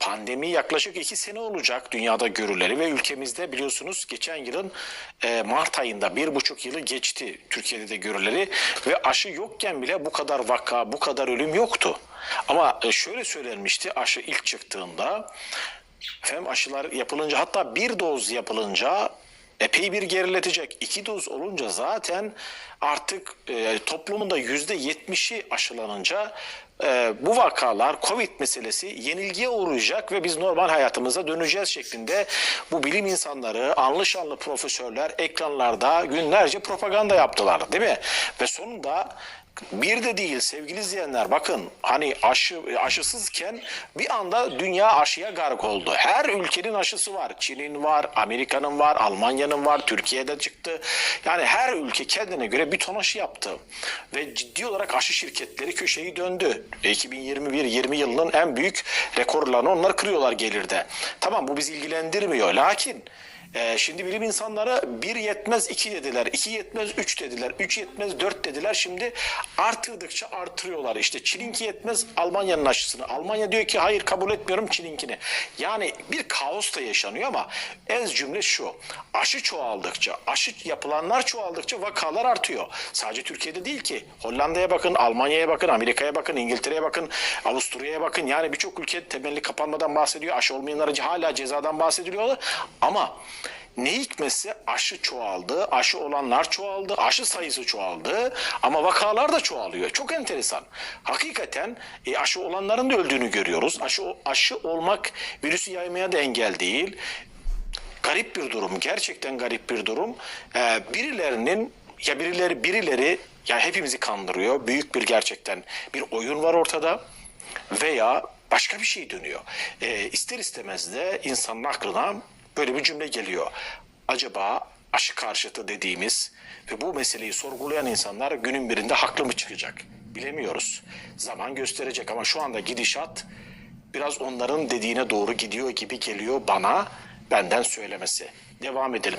Pandemi yaklaşık iki sene olacak dünyada görüleri ve ülkemizde biliyorsunuz geçen yılın e, Mart ayında bir buçuk yılı geçti Türkiye'de de görüleri ve aşı yokken bile bu kadar vaka, bu kadar ölüm yoktu. Ama e, şöyle söylenmişti aşı ilk çıktığında efendim aşılar yapılınca hatta bir doz yapılınca epey bir geriletecek. İki doz olunca zaten artık e, toplumun da yüzde yetmişi aşılanınca e, bu vakalar Covid meselesi yenilgiye uğrayacak ve biz normal hayatımıza döneceğiz şeklinde bu bilim insanları, anlı şanlı profesörler ekranlarda günlerce propaganda yaptılar değil mi? Ve sonunda bir de değil sevgili izleyenler bakın hani aşı aşısızken bir anda dünya aşıya gark oldu. Her ülkenin aşısı var. Çin'in var, Amerika'nın var, Almanya'nın var, Türkiye'de çıktı. Yani her ülke kendine göre bir ton aşı yaptı. Ve ciddi olarak aşı şirketleri köşeyi döndü. 2021-20 yılının en büyük rekorlarını onlar kırıyorlar gelirde. Tamam bu bizi ilgilendirmiyor. Lakin ee, şimdi bilim insanları bir yetmez iki dediler, iki yetmez üç dediler, üç yetmez dört dediler. Şimdi artırdıkça artırıyorlar. İşte Çin'inki yetmez Almanya'nın aşısını. Almanya diyor ki hayır kabul etmiyorum Çin'inkini. Yani bir kaos da yaşanıyor ama ez cümle şu. Aşı çoğaldıkça, aşı yapılanlar çoğaldıkça vakalar artıyor. Sadece Türkiye'de değil ki. Hollanda'ya bakın, Almanya'ya bakın, Amerika'ya bakın, İngiltere'ye bakın, Avusturya'ya bakın. Yani birçok ülke temelli kapanmadan bahsediyor. Aşı olmayanlara hala cezadan bahsediliyorlar. Ama ne hikmetse aşı çoğaldı, aşı olanlar çoğaldı, aşı sayısı çoğaldı ama vakalar da çoğalıyor. Çok enteresan. Hakikaten e, aşı olanların da öldüğünü görüyoruz. Aşı, aşı olmak virüsü yaymaya da engel değil. Garip bir durum, gerçekten garip bir durum. Ee, birilerinin ya birileri birileri ya hepimizi kandırıyor. Büyük bir gerçekten bir oyun var ortada veya başka bir şey dönüyor. Ee, ister istemez de insanın aklına böyle bir cümle geliyor. Acaba aşı karşıtı dediğimiz ve bu meseleyi sorgulayan insanlar günün birinde haklı mı çıkacak? Bilemiyoruz. Zaman gösterecek ama şu anda gidişat biraz onların dediğine doğru gidiyor gibi geliyor bana benden söylemesi. Devam edelim.